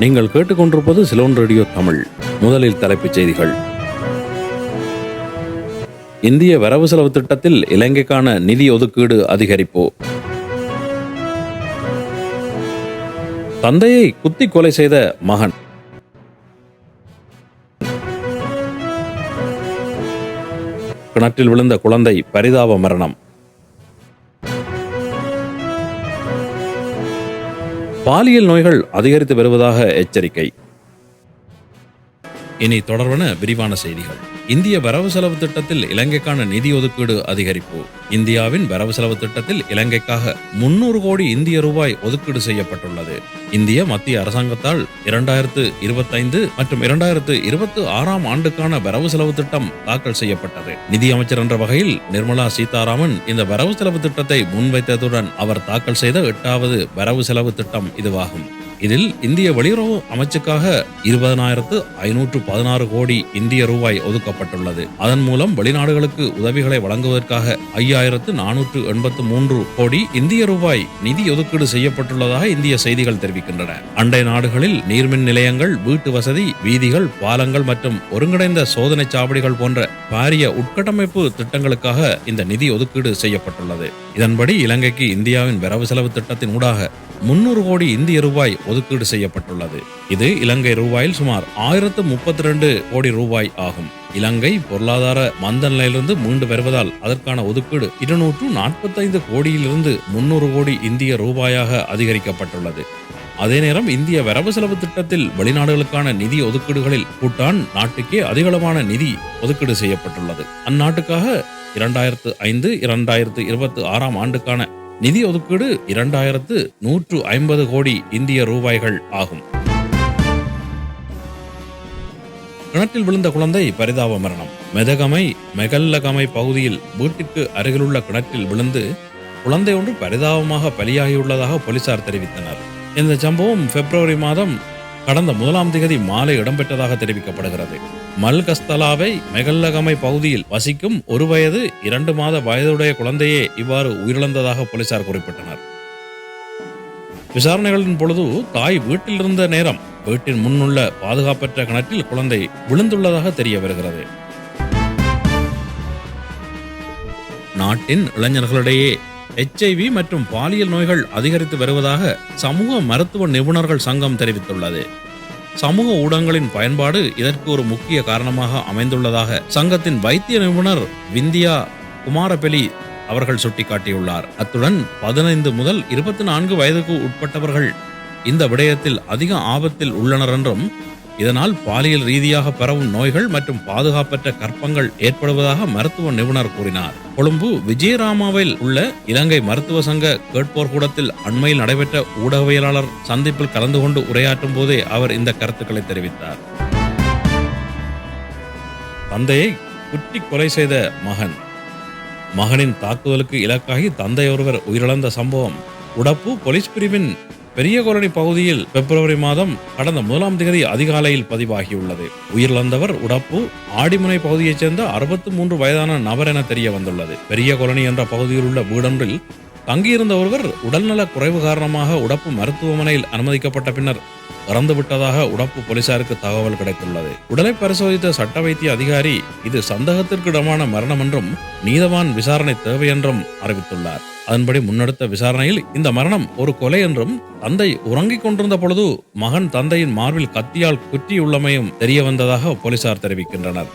நீங்கள் கேட்டுக்கொண்டிருப்பது சிலோன் ரேடியோ தமிழ். முதலில் தலைப்புச் செய்திகள். இந்திய வரவு செலவு திட்டத்தில் இலங்கைக்கான நிதி ஒதுக்கீடு அதிகரிப்பு. தந்தையை குத்தி கொலை செய்த மகன். கிணற்றில் விழுந்த குழந்தை பரிதாப மரணம். பாலியல் நோய்கள் அதிகரித்து வருவதாக எச்சரிக்கை. இனி தொடர்பான விரிவான செய்திகள். இந்திய வரவு செலவு திட்டத்தில் இலங்கைக்கான நிதி ஒதுக்கீடு அதிகரிப்பு. இந்தியாவின் வரவு செலவு திட்டத்தில் இலங்கைக்காக முன்னூறு கோடி இந்திய ரூபாய் ஒதுக்கீடு செய்யப்பட்டுள்ளது. இந்திய மத்திய அரசாங்கத்தால் இரண்டாயிரத்து இருபத்தைந்து மற்றும் இரண்டாயிரத்து இருபத்தி ஆறாம் ஆண்டுக்கான வரவு செலவு திட்டம் தாக்கல் செய்யப்பட்டது. நிதி அமைச்சர் என்ற வகையில் நிர்மலா சீதாராமன் இந்த வரவு செலவு திட்டத்தை முன்வைத்ததுடன் அவர் தாக்கல் செய்த எட்டாவது வரவு செலவு திட்டம் இதுவாகும். இதில் இந்திய வெளியுறவு அமைச்சுக்காக இருபதனாயிரத்து ஐநூற்று பதினாறு கோடி இந்திய ரூபாய் ஒதுக்கப்பட்டுள்ளது. அதன் மூலம் வெளிநாடுகளுக்கு உதவிகளை வழங்குவதற்காக ஐயாயிரத்து நானூற்று எண்பத்து மூன்று கோடி இந்திய ரூபாய் நிதி ஒதுக்கீடு செய்யப்பட்டுள்ளதாக இந்திய செய்திகள் தெரிவிக்கின்றன. அண்டை நாடுகளில் நீர்மின் நிலையங்கள் வீட்டு வசதி வீதிகள் பாலங்கள் மற்றும் ஒருங்கிணைந்த சோதனை சாவடிகள் போன்ற பாரிய உட்கட்டமைப்பு திட்டங்களுக்காக இந்த நிதி ஒதுக்கீடு செய்யப்பட்டுள்ளது. இதன்படி இலங்கைக்கு இந்தியாவின் வரவு செலவு திட்டத்தின் ஊடாக முன்னூறு கோடி இந்திய ரூபாய் ஒதுக்கீடு செய்யப்பட்டுள்ளது. இது இலங்கை ரூபாயில் சுமார் ஆயிரத்து முப்பத்தி ரெண்டு கோடி ரூபாய் ஆகும். இலங்கை பொருளாதார மந்த நிலையிலிருந்து மீண்டு வருவதால் அதற்கான ஒதுக்கீடு இருநூற்று நாற்பத்தைந்து கோடியிலிருந்து முன்னூறு கோடி இந்திய ரூபாயாக அதிகரிக்கப்பட்டுள்ளது. அதே நேரம் இந்திய வரவு செலவு திட்டத்தில் வெளிநாடுகளுக்கான நிதி ஒதுக்கீடுகளில் பூட்டான் நாட்டுக்கே அதிகளவான நிதி ஒதுக்கீடு செய்யப்பட்டுள்ளது. அந்நாட்டுக்காக இரண்டாயிரத்து ஐந்து இரண்டாயிரத்து இருபத்தி ஆறாம் ஆண்டுக்கான நிதி ஒதுக்கீடு இரண்டாயிரத்து நூற்று ஐம்பது கோடி இந்திய ரூபாய்கள் ஆகும். கிணற்றில் விழுந்த குழந்தை பரிதாப மரணம். மெதகமை மெகல்லகமை பகுதியில் வீட்டிற்கு அருகிலுள்ள கிணற்றில் விழுந்து குழந்தை ஒன்று பரிதாபமாக பலியாகியுள்ளதாக போலீசார் தெரிவித்தனர். இந்த சம்பவம் பிப்ரவரி மாதம் கடந்த முதலாம் திகதி மாலை இடம்பெற்றதாக தெரிவிக்கப்படுகிறது. மல்கஸ்தலாவை மெகல்லகமை பகுதியில் வசிக்கும் ஒரு வயது இரண்டு மாத வயதுடைய குழந்தையே இவ்வாறு உயிரிழந்ததாக போலீசார் குறிப்பிட்டனர். விசாரணைகளின் பொழுது தாய் வீட்டில் இருந்த நேரம் வீட்டின் முன்னுள்ள பாதுகாப்பற்ற கிணற்றில் குழந்தை விழுந்துள்ளதாக தெரிய வருகிறது. நாட்டின் இளைஞர்களிடையே எச்ஐவி மற்றும் பாலியல் நோய்கள் அதிகரித்து வருவதாக சமூக மருத்துவ நிபுணர்கள் சங்கம் தெரிவித்துள்ளது. சமூக ஊடகங்களின் பயன்பாடு இதற்கு ஒரு முக்கிய காரணமாக அமைந்துள்ளதாக சங்கத்தின் வைத்திய நிபுணர் விந்தியா குமாரபெலி அவர்கள் சுட்டிக்காட்டியுள்ளார். அத்துடன் பதினைந்து முதல் இருபத்தி நான்கு வயதுக்கு உட்பட்டவர்கள் இந்த விடயத்தில் அதிக ஆபத்தில் உள்ளனர் என்றும் இதனால் பாலியல் ரீதியாக பரவும் நோய்கள் மற்றும் பாதுகாப்பற்ற கற்பங்கள் ஏற்படுவதாக மருத்துவ நிபுணர் கூறினார். கொழும்பு விஜயராமாவில் உள்ள இலங்கை மருத்துவ சங்க கேட்போர் கூடத்தில் அண்மையில் நடைபெற்ற ஊடகவியலாளர் சந்திப்பில் கலந்து கொண்டு உரையாற்றும் போதே அவர் இந்த கருத்துக்களை தெரிவித்தார். தந்தையை குட்டி கொலை செய்த மகன். மகனின் தாக்குதலுக்கு இலக்காகி தந்தை ஒருவர் உயிரிழந்த சம்பவம். உடப்பு போலீஸ் பிரிவின் பெரிய கோரணி பகுதியில் பிப்ரவரி மாதம் கடந்த முதலாம் தேதி அதிகாலையில் பதிவாகியுள்ளது. உயிரிழந்தவர் உடப்பு ஆடிமுனை பகுதியைச் சேர்ந்த அறுபத்தி மூன்று வயதான நபர் என தெரிய வந்துள்ளது பெரிய கோரணி என்ற பகுதியில் உள்ள வீடொன்றில் தங்கியிருந்த ஒருவர் உடல்நல குறைவு காரணமாக உடப்பு மருத்துவமனையில் அனுமதிக்கப்பட்ட பின்னர் இறந்து விட்டதாக உடப்பு போலீசாருக்கு தகவல் கிடைத்துள்ளது. உடலை பரிசோதித்த சட்ட வைத்திய அதிகாரி இது சந்தேகத்திற்கிடமான மரணம் என்றும் நீதவான் விசாரணை தேவை என்றும் அறிவித்துள்ளார். அதன்படி முன்னெடுத்த விசாரணையில் இந்த மரணம் ஒரு கொலை என்றும் தந்தை உறங்கிக் கொண்டிருந்த பொழுது மகன் தந்தையின் மார்பில் கத்தியால் குற்றியுள்ளமையும் தெரிய வந்ததாக போலீசார் தெரிவிக்கின்றனர்.